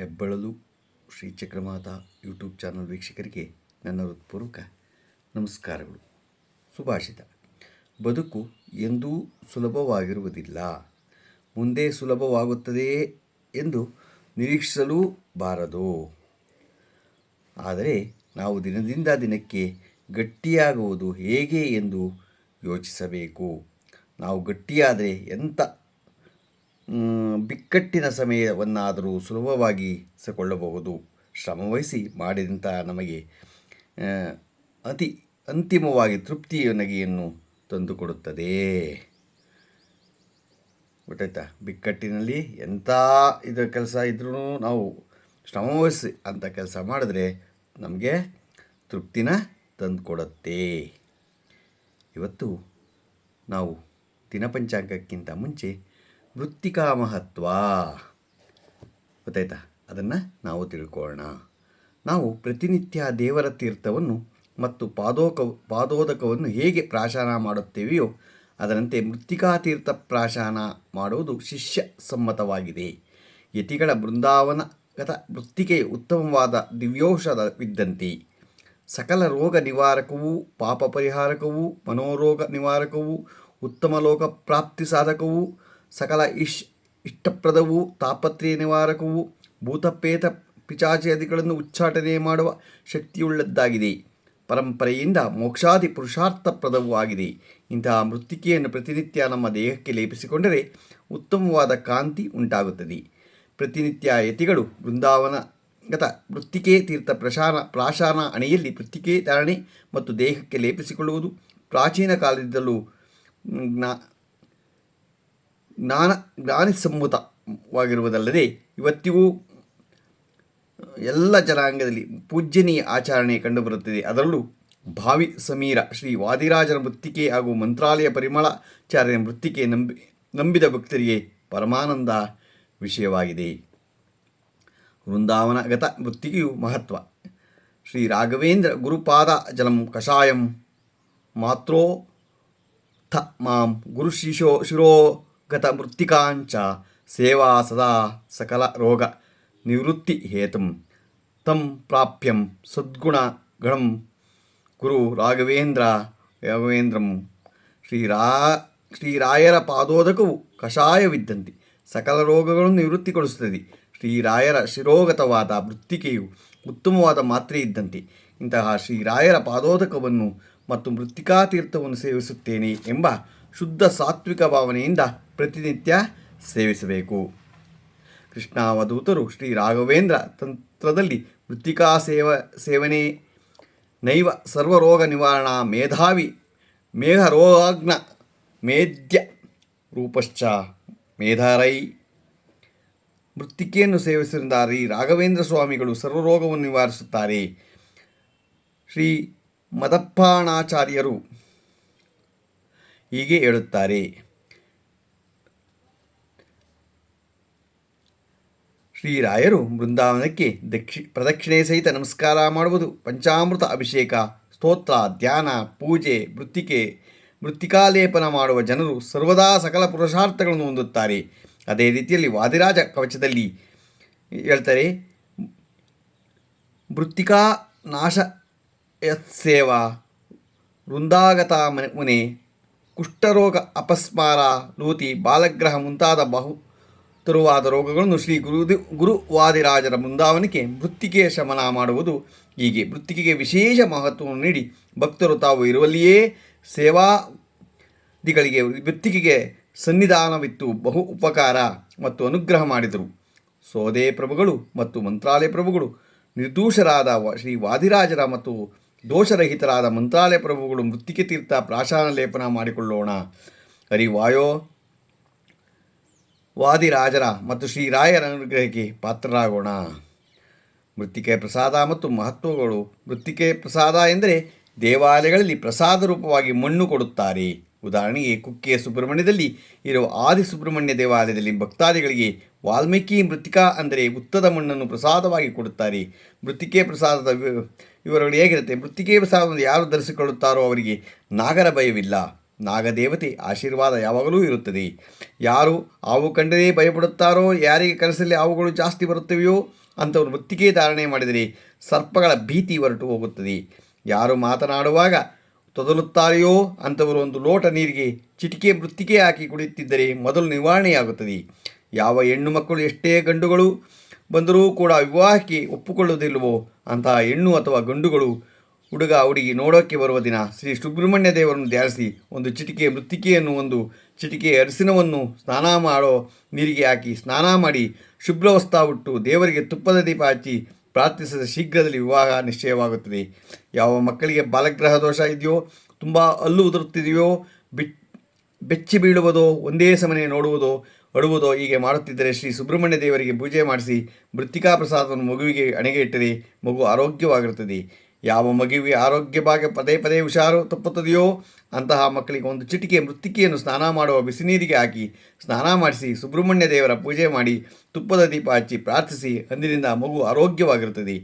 ಹೆಬ್ಬಳಲು Shri ಚಕ್ರಮಾತ YouTube channel ವೀಕ್ಷಕರಿಗೆ ನನ್ನ ಹೃತ್ಪೂರ್ವಕ ನಮಸ್ಕಾರಗಳು. ಸುಭಾಷಿತ. ಬದುಕು ಎಂದೂ ಸುಲಭವಾಗಿರುವುದಿಲ್ಲ. ಮುಂದೆ ಸುಲಭವಾಗುತ್ತದೆಯೇ ಎಂದು ನಿರೀಕ್ಷಿಸಲೂ ಬಾರದು. ಆದರೆ ನಾವು ದಿನದಿಂದ ದಿನಕ್ಕೆ ಗಟ್ಟಿಯಾಗುವುದು ಹೇಗೆ ಎಂದು ಯೋಚಿಸಬೇಕು. ನಾವು ಗಟ್ಟಿಯಾದರೆ ಎಂಥ ಬಿಕ್ಕಟ್ಟಿನ ಸಮಯವನ್ನಾದರೂ ಸುಲಭವಾಗಿ ಸಕೊಳ್ಳಬಹುದು ಶ್ರಮವಹಿಸಿ ಮಾಡಿದಂಥ ನಮಗೆ ಅತಿ ಅಂತಿಮವಾಗಿ ತೃಪ್ತಿಯ ನಗೆಯನ್ನು ತಂದುಕೊಡುತ್ತದೆ. ಗೊತ್ತಾಯ್ತಾ? ಬಿಕ್ಕಟ್ಟಿನಲ್ಲಿ ಎಂಥ ಇದು ಕೆಲಸ ಇದ್ರೂ ನಾವು ಶ್ರಮವಹಿಸಿ ಅಂಥ ಕೆಲಸ ಮಾಡಿದ್ರೆ ನಮಗೆ ತೃಪ್ತಿನ ತಂದುಕೊಡುತ್ತೆ. ಇವತ್ತು ನಾವು ದಿನಪಂಚಾಂಗಕ್ಕಿಂತ ಮುಂಚೆ ವೃತ್ತಿಕಾ ಮಹತ್ವ ಗೊತ್ತಾಯ್ತಾ? ಅದನ್ನು ನಾವು ತಿಳ್ಕೊಳ್ಳೋಣ. ನಾವು ಪ್ರತಿನಿತ್ಯ ದೇವರ ತೀರ್ಥವನ್ನು ಮತ್ತು ಪಾದೋಕ, ಪಾದೋದಕವನ್ನು ಹೇಗೆ ಪ್ರಾಶನ ಮಾಡುತ್ತೇವೆಯೋ, ಅದರಂತೆ ಮೃತ್ತಿಕಾ ತೀರ್ಥ ಪ್ರಾಶನ ಮಾಡುವುದು ಶಿಷ್ಯ ಸಮ್ಮತವಾಗಿದೆ. ಯತಿಗಳ ಬೃಂದಾವನಗತ ವೃತ್ತಿಗೆ ಉತ್ತಮವಾದ ದಿವ್ಯೌಷಧವಿದ್ದಂತೆ ಸಕಲ ರೋಗ ನಿವಾರಕವೂ, ಪಾಪ ಪರಿಹಾರಕವೂ, ಮನೋರೋಗ ನಿವಾರಕವೂ, ಉತ್ತಮ ಲೋಕ ಪ್ರಾಪ್ತಿ ಸಾಧಕವೂ ಸಕಲ ಇಶ್ ಇಷ್ಟಪ್ರದವೂ, ತಾಪತ್ರಯ ನಿವಾರಕವೂ ಭೂತಪೇತ ಪಿಚಾಚಾದಿಗಳನ್ನು ಉಚ್ಚಾಟನೆ ಮಾಡುವ ಶಕ್ತಿಯುಳ್ಳದ್ದಾಗಿದೆ. ಪರಂಪರೆಯಿಂದ ಮೋಕ್ಷಾದಿ ಪುರುಷಾರ್ಥಪ್ರದವೂ ಆಗಿದೆ. ಇಂತಹ ಮೃತ್ತಿಕೆಯನ್ನು ಪ್ರತಿನಿತ್ಯ ನಮ್ಮ ದೇಹಕ್ಕೆ ಲೇಪಿಸಿಕೊಂಡರೆ ಉತ್ತಮವಾದ ಕಾಂತಿ ಉಂಟಾಗುತ್ತದೆ. ಪ್ರತಿನಿತ್ಯ ಯತಿಗಳು ಬೃಂದಾವನಗತ ಮೃತ್ತಿಕೆ ತೀರ್ಥ ಪ್ರಶಾನ ಪ್ರಾಶಾನ ಅಣೆಯಲ್ಲಿ ಮೃತ್ತಿಕೆ ಧಾರಣೆ ಮತ್ತು ದೇಹಕ್ಕೆ ಲೇಪಿಸಿಕೊಳ್ಳುವುದು ಪ್ರಾಚೀನ ಕಾಲದಿಂದಲೂ ಜ್ಞಾನ, ಜ್ಞಾನಿಸಮ್ಮತವಾಗಿರುವುದಲ್ಲದೆ ಇವತ್ತಿಗೂ ಎಲ್ಲ ಜನಾಂಗದಲ್ಲಿ ಪೂಜ್ಯನೀಯ ಆಚರಣೆ ಕಂಡುಬರುತ್ತದೆ. ಅದರಲ್ಲೂ ಭಾವಿ ಸಮೀರ, ಶ್ರೀ ವಾದಿರಾಜರ ಮೃತ್ತಿಕೆ ಹಾಗೂ ಮಂತ್ರಾಲಯ ಪರಿಮಳಾಚಾರ್ಯರ ಮೃತ್ತಿಕೆ ನಂಬಿ, ನಂಬಿದ ಭಕ್ತರಿಗೆ ಪರಮಾನಂದ ವಿಷಯವಾಗಿದೆ. ವೃಂದಾವನಗತ ಮೃತ್ತಿಕೆಯು ಮಹತ್ವ. ಶ್ರೀ ರಾಘವೇಂದ್ರ ಗುರುಪಾದ ಜಲಂ ಕಷಾಯಂ ಮಾತ್ರೋ ಥ ಮಾಂ ಗುರು ಶಿಶೋ ಶಿರೋಗತ ಮೃತ್ತಿಕಾಂಚ ಸೇವಾ ಸದಾ ಸಕಲ ರೋಗ ನಿವೃತ್ತಿ ಹೇತು. ತಂ ಪ್ರಾಪ್ಯಂ ಸದ್ಗುಣ ಗಣಂ ಗುರು ರಾಘವೇಂದ್ರ ರಾಘವೇಂದ್ರಂ. ಶ್ರೀರಾ ಶ್ರೀರಾಯರ ಪಾದೋದಕವು ಕಷಾಯವಿದ್ದಂತೆ. ಸಕಲ ರೋಗಗಳನ್ನು ನಿವೃತ್ತಿಗೊಳಿಸುತ್ತದೆ. ಶ್ರೀರಾಯರ ಶಿರೋಗತವಾದ ಮೃತ್ತಿಕೆಯು ಉತ್ತಮವಾದ ಮಾತ್ರೆ ಇದ್ದಂತೆ. ಇಂತಹ ಶ್ರೀರಾಯರ ಪಾದೋದಕವನ್ನು ಮತ್ತು ಮೃತ್ತಿಕಾ ತೀರ್ಥವನ್ನು ಸೇವಿಸುತ್ತೇನೆ ಎಂಬ ಶುದ್ಧ ಸಾತ್ವಿಕ ಭಾವನೆಯಿಂದ ಪ್ರತಿನಿತ್ಯ ಸೇವಿಸಬೇಕು. ಕೃಷ್ಣಾವಧೂತರು ಶ್ರೀ ರಾಘವೇಂದ್ರ ತಂತ್ರದಲ್ಲಿ ಮೃತ್ತಿಕಾ ಸೇವ, ಸೇವನೆ, ನೈವ ಸರ್ವರೋಗ ನಿವಾರಣಾ, ಮೇಧಾವಿ, ಮೇಘರೋಗಾಗ್ನ ಮೇಧ್ಯ ರೂಪಶ್ಚ ಮೇಧಾರೈ. ಮೃತ್ತಿಕೆಯನ್ನು ಸೇವಿಸಿದ ರೀ ರಾಘವೇಂದ್ರ ಸ್ವಾಮಿಗಳು, ಸರ್ವರೋಗವನ್ನು ನಿವಾರಿಸುತ್ತಾರೆ. ಶ್ರೀ ಮದಪ್ಪಾಣಾಚಾರ್ಯರು ಹೀಗೆ ಹೇಳುತ್ತಾರೆ. ಶ್ರೀರಾಯರು ಬೃಂದಾವನಕ್ಕೆ ದಕ್ಷಿ, ಪ್ರದಕ್ಷಿಣೆ ಸಹಿತ ನಮಸ್ಕಾರ ಮಾಡುವುದು, ಪಂಚಾಮೃತ ಅಭಿಷೇಕ, ಸ್ತೋತ್ರ, ಧ್ಯಾನ, ಪೂಜೆ, ಮೃತ್ತಿಕೆ, ಮೃತ್ತಿಕಾಲೇಪನ ಮಾಡುವ ಜನರು ಸರ್ವದಾ ಸಕಲ ಪುರುಷಾರ್ಥಗಳನ್ನು ಹೊಂದುತ್ತಾರೆ. ಅದೇ ರೀತಿಯಲ್ಲಿ ವಾದಿರಾಜ ಕವಚದಲ್ಲಿ ಹೇಳ್ತಾರೆ, ಮೃತ್ತಿಕಾ ನಾಶ ಸೇವಾ ವೃಂದಾಗತ ಮನೆ- ಮುನೆ ಕುಷ್ಠರೋಗ ಅಪಸ್ಮಾರ ಲೂತಿ ಬಾಲಗ್ರಹ ಮುಂತಾದ ಬಹು ತರುವಾದ ರೋಗಗಳನ್ನು ಶ್ರೀ ಗುರುದಿ ಗುರುವಾದಿರಾಜರ ಮುಂದಾವನಿಕೆ ಮೃತ್ತಿಕೆಯ ಶಮನ ಮಾಡುವುದು ಹೀಗೆ. ಮೃತ್ತಿಕೆಗೆ ವಿಶೇಷ ಮಹತ್ವವನ್ನು ನೀಡಿ ಭಕ್ತರು ತಾವು ಇರುವಲ್ಲಿಯೇ ಸೇವಾದಿಗಳಿಗೆ ಮೃತ್ತಿಕೆಗೆ ಸನ್ನಿಧಾನವಿತ್ತು. ಬಹು ಉಪಕಾರ ಮತ್ತು ಅನುಗ್ರಹ ಮಾಡಿದರು. ಸೋದೆ ಪ್ರಭುಗಳು ಮತ್ತು ಮಂತ್ರಾಲಯ ಪ್ರಭುಗಳು ನಿರ್ದೋಷರಾದ ಶ್ರೀ ವಾದಿರಾಜರ ಮತ್ತು ದೋಷರಹಿತರಾದ ಮಂತ್ರಾಲಯ ಪ್ರಭುಗಳು ಮೃತ್ತಿಕೆ ತೀರ್ಥ ಪ್ರಾಶಾನ ಲೇಪನ ಮಾಡಿಕೊಳ್ಳೋಣ. ಹರಿವಾಯೋ. ವಾದಿರಾಜರ ಮತ್ತು ಶ್ರೀರಾಯರ ಅನುಗ್ರಹಕ್ಕೆ ಪಾತ್ರರಾಗೋಣ. ಮೃತ್ತಿಕೆ ಪ್ರಸಾದ ಮತ್ತು ಮಹತ್ವಗಳು ಮೃತ್ತಿಕೆ ಪ್ರಸಾದ ಎಂದರೆ ದೇವಾಲಯಗಳಲ್ಲಿ ಪ್ರಸಾದ ರೂಪವಾಗಿ ಮಣ್ಣು ಕೊಡುತ್ತಾರೆ. ಉದಾಹರಣೆಗೆ ಕುಕ್ಕೆಯ ಸುಬ್ರಹ್ಮಣ್ಯದಲ್ಲಿ ಇರುವ ಆದಿ ಸುಬ್ರಹ್ಮಣ್ಯ ದೇವಾಲಯದಲ್ಲಿ ಭಕ್ತಾದಿಗಳಿಗೆ ವಾಲ್ಮೀಕಿ ಮೃತ್ತಿಕಾ ಅಂದರೆ ಉತ್ತದ ಮಣ್ಣನ್ನು ಪ್ರಸಾದವಾಗಿ ಕೊಡುತ್ತಾರೆ. ಮೃತ್ತಿಕೆ ಪ್ರಸಾದದ ವಿವರಗಳು ಹೇಗಿರುತ್ತೆ? ಮೃತ್ತಿಕೆ ಪ್ರಸಾದವನ್ನು ಯಾರು ಧರಿಸಿಕೊಳ್ಳುತ್ತಾರೋ ಅವರಿಗೆ ನಾಗರ ಭಯವಿಲ್ಲ. ನಾಗದೇವತೆ ಆಶೀರ್ವಾದ ಯಾವಾಗಲೂ ಇರುತ್ತದೆ. ಯಾರು ಹಾವು ಕಂಡರೆ ಭಯಪಡುತ್ತಾರೋ, ಯಾರಿಗೆ ಕನಸಲ್ಲಿ ಹಾವುಗಳು ಜಾಸ್ತಿ ಬರುತ್ತವೆಯೋ ಅಂಥವರು ಮೃತ್ತಿಕೆ ಧಾರಣೆ ಮಾಡಿದರೆ ಸರ್ಪಗಳ ಭೀತಿ ಹೊರಟು ಹೋಗುತ್ತದೆ. ಯಾರು ಮಾತನಾಡುವಾಗ ತೊದಲುತ್ತಾರೆಯೋ ಅಂಥವರು ಒಂದು ಲೋಟ ನೀರಿಗೆ ಚಿಟಿಕೆ ಮೃತ್ತಿಕೆ ಹಾಕಿ ಕುಡಿಯುತ್ತಿದ್ದರೆ ಮೊದಲು ನಿವಾರಣೆಯಾಗುತ್ತದೆ. ಯಾವ ಹೆಣ್ಣು ಮಕ್ಕಳು ಎಷ್ಟೇ ಗಂಡುಗಳು ಬಂದರೂ ಕೂಡ ವಿವಾಹಕ್ಕೆ ಒಪ್ಪಿಕೊಳ್ಳುವುದಿಲ್ಲವೋ ಅಂತಹ ಹೆಣ್ಣು ಅಥವಾ ಗಂಡುಗಳು ಹುಡುಗ ಹುಡುಗಿ ನೋಡೋಕ್ಕೆ ಬರುವ ದಿನ ಶ್ರೀ ಸುಬ್ರಹ್ಮಣ್ಯ ದೇವರನ್ನು ಧ್ಯಾನಿಸಿ ಒಂದು ಚಿಟಿಕೆ ಮೃತ್ತಿಕೆಯನ್ನು ಒಂದು ಚಿಟಿಕೆ ಅರಿಸಿನವನ್ನು ಸ್ನಾನ ಮಾಡೋ ನೀರಿಗೆ ಹಾಕಿ ಸ್ನಾನ ಮಾಡಿ ಶುಭ್ರವಸ್ತಾ ಉಟ್ಟು ದೇವರಿಗೆ ತುಪ್ಪದ ದೀಪ ಹಚ್ಚಿ ಪ್ರಾರ್ಥಿಸಿದ ಶೀಘ್ರದಲ್ಲಿ ವಿವಾಹ ನಿಶ್ಚಯವಾಗುತ್ತದೆ. ಯಾವ ಮಕ್ಕಳಿಗೆ ಬಾಲಗ್ರಹ ದೋಷ ಇದೆಯೋ, ತುಂಬ ಅಲ್ಲು ಉದುರುತ್ತಿದೆಯೋ, ಬೆಚ್ಚಿ ಬೀಳುವುದೋ, ಒಂದೇ ಸಮನೆ ನೋಡುವುದೋ ಅಡುವುದೋ ಹೀಗೆ ಮಾಡುತ್ತಿದ್ದರೆ ಶ್ರೀ ಸುಬ್ರಹ್ಮಣ್ಯ ದೇವರಿಗೆ ಪೂಜೆ ಮಾಡಿಸಿ ಮೃತ್ತಿಕಾ ಪ್ರಸಾದವನ್ನು ಮಗುವಿಗೆ ಅಣೆಗೆ ಇಟ್ಟರೆ ಮಗು ಆರೋಗ್ಯವಾಗಿರುತ್ತದೆ. ಯಾವ ಮಗುವಿಗೆ ಆರೋಗ್ಯ ಭಾಗ ಪದೇ ಪದೇ ಹುಷಾರು ತಪ್ಪುತ್ತದೆಯೋ ಅಂತಹ ಮಕ್ಕಳಿಗೆ ಒಂದು ಚಿಟಿಕೆ ಮೃತ್ತಿಕೆಯನ್ನು ಸ್ನಾನ ಮಾಡುವ ಬಿಸಿನೀರಿಗೆ ಹಾಕಿ ಸ್ನಾನ ಮಾಡಿಸಿ ಸುಬ್ರಹ್ಮಣ್ಯ ದೇವರ ಪೂಜೆ ಮಾಡಿ ತುಪ್ಪದ ದೀಪ ಹಚ್ಚಿ ಪ್ರಾರ್ಥಿಸಿ ಅಂದಿನಿಂದ ಮಗು ಆರೋಗ್ಯವಾಗಿರುತ್ತದೆ.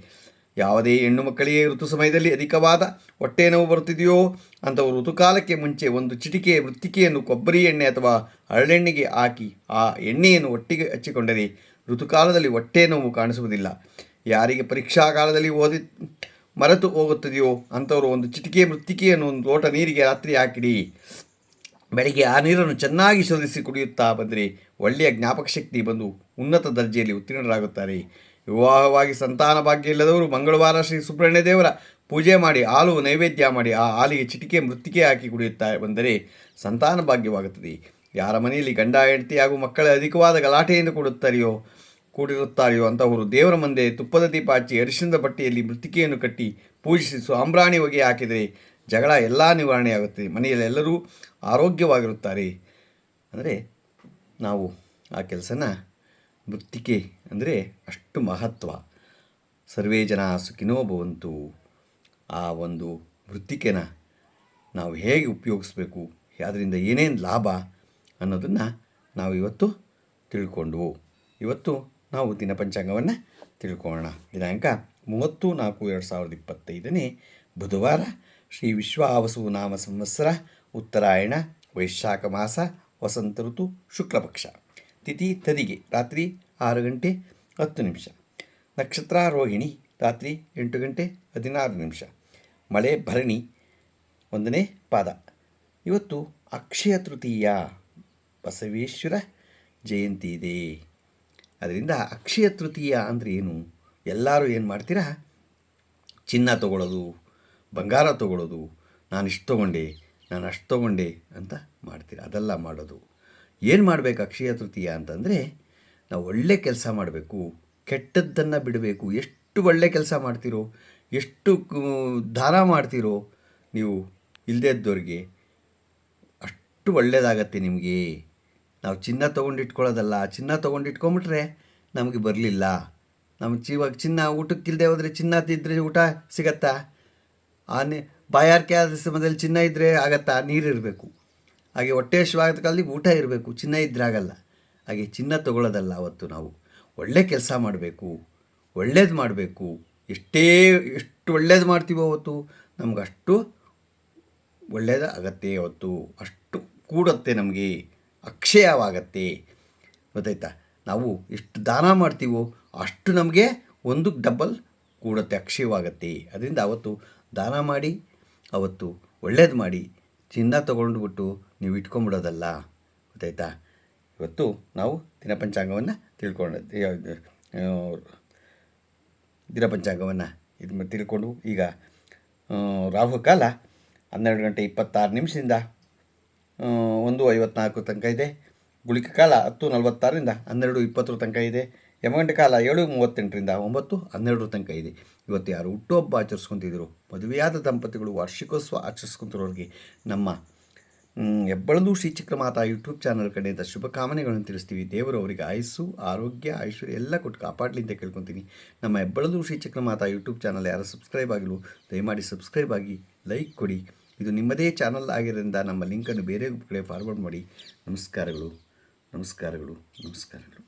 ಯಾವುದೇ ಹೆಣ್ಣು ಮಕ್ಕಳಿಗೆ ಋತು ಸಮಯದಲ್ಲಿ ಅಧಿಕವಾದ ಹೊಟ್ಟೆ ನೋವು ಬರುತ್ತಿದೆಯೋ ಅಂಥವು ಋತುಕಾಲಕ್ಕೆ ಮುಂಚೆ ಒಂದು ಚಿಟಿಕೆ ಮೃತ್ತಿಕೆಯನ್ನು ಕೊಬ್ಬರಿ ಎಣ್ಣೆ ಅಥವಾ ಹರಳೆಣ್ಣೆಗೆ ಹಾಕಿ ಆ ಎಣ್ಣೆಯನ್ನು ಒಟ್ಟಿಗೆ ಹಚ್ಚಿಕೊಂಡರೆ ಋತುಕಾಲದಲ್ಲಿ ಹೊಟ್ಟೆ ನೋವು ಕಾಣಿಸುವುದಿಲ್ಲ. ಯಾರಿಗೆ ಪರೀಕ್ಷಾ ಕಾಲದಲ್ಲಿ ಓದಿ ಮರೆತು ಹೋಗುತ್ತದೆಯೋ ಅಂಥವರು ಒಂದು ಚಿಟಿಕೆ ಮೃತ್ತಿಕೆಯನ್ನು ಒಂದು ಲೋಟ ನೀರಿಗೆ ರಾತ್ರಿ ಹಾಕಿಡಿ. ಬೆಳಿಗ್ಗೆ ಆ ನೀರನ್ನು ಚೆನ್ನಾಗಿ ಶೋಧಿಸಿ ಕುಡಿಯುತ್ತಾ ಬಂದರೆ ಒಳ್ಳೆಯ ಜ್ಞಾಪಕ ಶಕ್ತಿ ಬಂದು ಉನ್ನತ ದರ್ಜೆಯಲ್ಲಿ ಉತ್ತೀರ್ಣರಾಗುತ್ತಾರೆ. ವಿವಾಹವಾಗಿ ಸಂತಾನ ಭಾಗ್ಯ ಇಲ್ಲದವರು ಮಂಗಳವಾರ ಶ್ರೀ ಸುಬ್ರಹ್ಮಣ್ಯ ದೇವರ ಪೂಜೆ ಮಾಡಿ, ಹಾಲು ನೈವೇದ್ಯ ಮಾಡಿ, ಆ ಹಾಲಿಗೆ ಚಿಟಿಕೆ ಮೃತ್ತಿಕೆ ಹಾಕಿ ಕುಡಿಯುತ್ತಾ ಬಂದರೆ ಸಂತಾನ ಭಾಗ್ಯವಾಗುತ್ತದೆ. ಯಾರ ಮನೆಯಲ್ಲಿ ಗಂಡ, ಹೆಂಡತಿ ಹಾಗೂ ಮಕ್ಕಳ ಅಧಿಕವಾದ ಗಲಾಟೆಯಿಂದ ಕೊಡುತ್ತಾರೆಯೋ, ಕೂಡಿರುತ್ತಾರೆಯೋ ಅಂತವರು ದೇವರ ಮುಂದೆ ತುಪ್ಪದ ದೀಪ ಹಚ್ಚಿ ಅರಿಶಿನದ ಬಟ್ಟೆಯಲ್ಲಿ ಮೃತ್ತಿಕೆಯನ್ನು ಕಟ್ಟಿ ಪೂಜಿಸಿ ಸಾಂಬ್ರಾಣಿ ಹೊಗೆ ಹಾಕಿದರೆ ಜಗಳ ಎಲ್ಲ ನಿವಾರಣೆಯಾಗುತ್ತದೆ. ಮನೆಯಲ್ಲಿ ಎಲ್ಲರೂ ಆರೋಗ್ಯವಾಗಿರುತ್ತಾರೆ. ಅಂದರೆ ನಾವು ಆ ಕೆಲಸನ ಮೃತ್ತಿಕೆ ಅಂದರೆ ಅಷ್ಟು ಮಹತ್ವ. ಸರ್ವೇ ಜನ ಸುಖಿನೋ ಭವಂತು. ಆ ಒಂದು ವೃತ್ತಿಕೆನ ನಾವು ಹೇಗೆ ಉಪಯೋಗಿಸ್ಬೇಕು, ಅದರಿಂದ ಏನೇನು ಲಾಭ ಅನ್ನೋದನ್ನು ನಾವು ಇವತ್ತು ತಿಳ್ಕೊಂಡ್ವು ಇವತ್ತು ನಾವು ದಿನ ಪಂಚಾಂಗವನ್ನು ತಿಳ್ಕೊಳ್ಳೋಣ. ದಿನಾಂಕ ಮೂವತ್ತು ನಾಲ್ಕು ಎರಡು ಸಾವಿರದ ಇಪ್ಪತ್ತೈದನೇ ಬುಧವಾರ ಶ್ರೀ ವಿಶ್ವಾವಸು ನಾಮ ಸಂವತ್ಸರ ಉತ್ತರಾಯಣ ವೈಶಾಖ ಮಾಸ ವಸಂತ ಋತು ಶುಕ್ಲಪಕ್ಷ. ತಿಥಿ ತದಿಗೆ ರಾತ್ರಿ ಆರು ಗಂಟೆ ಹತ್ತು ನಿಮಿಷ. ನಕ್ಷತ್ರ ರೋಹಿಣಿ ರಾತ್ರಿ ಎಂಟು ಗಂಟೆ ಹದಿನಾರು ನಿಮಿಷ. ಮಳೆ ಭರಣಿ ಒಂದನೇ ಪಾದ. ಇವತ್ತು ಅಕ್ಷಯ ತೃತೀಯ. ಬಸವೇಶ್ವರ ಜಯಂತಿ ಇದೆ. ಅದರಿಂದ ಅಕ್ಷಯ ತೃತೀಯ ಅಂದರೆ ಏನು? ಎಲ್ಲರೂ ಏನು ಮಾಡ್ತೀರಾ? ಚಿನ್ನ ತಗೊಳ್ಳೋದು ಬಂಗಾರ ತಗೊಳ್ಳೋದು ನಾನು ಇಷ್ಟು ತೊಗೊಂಡೆ ನಾನು ಅಷ್ಟು ತೊಗೊಂಡೆ ಅಂತ ಮಾಡ್ತೀರ? ಅದೆಲ್ಲ ಮಾಡೋದು. ಏನು ಮಾಡಬೇಕು ಅಕ್ಷಯ ತೃತೀಯ ಅಂತಂದರೆ ನಾವು ಒಳ್ಳೆ ಕೆಲಸ ಮಾಡಬೇಕು, ಕೆಟ್ಟದ್ದನ್ನು ಬಿಡಬೇಕು. ಎಷ್ಟು ಒಳ್ಳೆ ಕೆಲಸ ಮಾಡ್ತೀರೋ, ಎಷ್ಟು ದಾನ ಮಾಡ್ತೀರೋ ನೀವು ಇಲ್ಲದೇ ಇದ್ದವ್ರಿಗೆ ಅಷ್ಟು ಒಳ್ಳೆಯದಾಗತ್ತೆ ನಿಮಗೆ. ನಾವು ಚಿನ್ನ ತೊಗೊಂಡಿಟ್ಕೊಳ್ಳೋದಲ್ಲ, ಚಿನ್ನ ತೊಗೊಂಡಿಟ್ಕೊಂಬಿಟ್ರೆ ನಮಗೆ ಬರಲಿಲ್ಲ. ನಮ್ಮ ಇವಾಗ ಚಿನ್ನ ಊಟಕ್ಕಿಲ್ಲದೆ ಹೋದರೆ ಚಿನ್ನ ತಿದ್ದರೆ ಊಟ ಸಿಗತ್ತಾ? ಆನೆ ಬಾಯಾರಿಕೆ ಆದ ಸಮಯದಲ್ಲಿ ಚಿನ್ನ ಇದ್ದರೆ ಆಗತ್ತಾ? ನೀರು ಇರಬೇಕು ಹಾಗೆ ಹೊಟ್ಟೆ ಹಸಿವಾಗದ ಕಾಲದಲ್ಲಿ ಊಟ ಇರಬೇಕು. ಚಿನ್ನ ಇದ್ದರೆ ಆಗಲ್ಲ. ಹಾಗೆ ಚಿನ್ನ ತಗೊಳ್ಳೋದಲ್ಲ ಅವತ್ತು ನಾವು. ಒಳ್ಳೆ ಕೆಲಸ ಮಾಡಬೇಕು, ಒಳ್ಳೇದು ಮಾಡಬೇಕು. ಎಷ್ಟೇ, ಎಷ್ಟು ಒಳ್ಳೇದು ಮಾಡ್ತೀವೋ ಅವತ್ತು ನಮಗಷ್ಟು ಒಳ್ಳೆಯದ ಆಗತ್ತೆ ಅವತ್ತು. ಅಷ್ಟು ಕೂಡತ್ತೆ ನಮಗೆ, ಅಕ್ಷಯವಾಗತ್ತೆ. ಗೊತ್ತಾಯ್ತಾ? ನಾವು ಎಷ್ಟು ದಾನ ಮಾಡ್ತೀವೋ ಅಷ್ಟು ನಮಗೆ ಒಂದು ಡಬಲ್ ಕೂಡತ್ತೆ, ಅಕ್ಷಯವಾಗತ್ತೆ. ಅದರಿಂದ ಅವತ್ತು ದಾನ ಮಾಡಿ, ಅವತ್ತು ಒಳ್ಳೇದು ಮಾಡಿ. ಚಿನ್ನ ತೊಗೊಂಡ್ಬಿಟ್ಟು ನೀವು ಇಟ್ಕೊಂಬಿಡೋದಲ್ಲ ಗೊತ್ತಾಯ್ತಾ? ಇವತ್ತು ನಾವು ದಿನಪಂಚಾಂಗವನ್ನು ತಿಳ್ಕೊಂಡು ದಿನಪಂಚಾಂಗವನ್ನು ಇದು ತಿಳ್ಕೊಂಡು ಈಗ ರಾಹುಕಾಲ ಹನ್ನೆರಡು ಗಂಟೆ ಇಪ್ಪತ್ತಾರು ನಿಮಿಷದಿಂದ ಒಂದು ಐವತ್ನಾಲ್ಕು ತನಕ ಇದೆ. ಗುಳಿಕ ಕಾಲ ಹತ್ತು ನಲವತ್ತಾರರಿಂದ ಹನ್ನೆರಡು ಇಪ್ಪತ್ತರ ತನಕ ಇದೆ. ಯಮಗಂಟೆ ಕಾಲ ಏಳು ಮೂವತ್ತೆಂಟರಿಂದ ಒಂಬತ್ತು ಹನ್ನೆರಡರ ತನಕ ಇದೆ. ಇವತ್ತು ಯಾರು ಹುಟ್ಟುಹಬ್ಬ ಆಚರಿಸ್ಕೊತಿದ್ರು? ಮದುವೆಯಾದ ದಂಪತಿಗಳು ವಾರ್ಷಿಕೋತ್ಸವ ಆಚರಿಸ್ಕೊಂತಿರೋರಿಗೆ ನಮ್ಮ ಹೆಬ್ಬಳದು ಶ್ರೀ ಚಿಕ್ಕಮಾತಾ ಯೂಟ್ಯೂಬ್ ಚಾನಲ್ ಕಡೆಯಿಂದ ಶುಭಕಾಮನೆಗಳನ್ನು ತಿಳಿಸ್ತೀವಿ. ದೇವರು ಅವರಿಗೆ ಆಯಸ್ಸು, ಆರೋಗ್ಯ, ಐಶ್ವರ್ಯ ಎಲ್ಲ ಕೊಟ್ಟು ಕಾಪಾಡಲಿ ಅಂತ ಕೇಳ್ಕೊತೀನಿ. ನಮ್ಮ ಹೆಬ್ಬಳದು ಶ್ರೀ ಚಕ್ರಮಾತಾ ಯೂಟ್ಯೂಬ್ ಚಾನಲ್ ಯಾರು ಸಬ್ಸ್ಕ್ರೈಬ್ ಆಗಿಲ್ಲ ದಯಮಾಡಿ ಸಬ್ಸ್ಕ್ರೈಬ್ ಆಗಿ ಲೈಕ್ ಕೊಡಿ. ಇದು ನಿಮ್ಮದೇ ಚಾನಲ್ ಆಗಿರೋದ್ರಿಂದ ನಮ್ಮ ಲಿಂಕನ್ನು ಬೇರೆ ಕಡೆ ಫಾರ್ವರ್ಡ್ ಮಾಡಿ. ನಮಸ್ಕಾರಗಳು ನಮಸ್ಕಾರಗಳು ನಮಸ್ಕಾರಗಳು.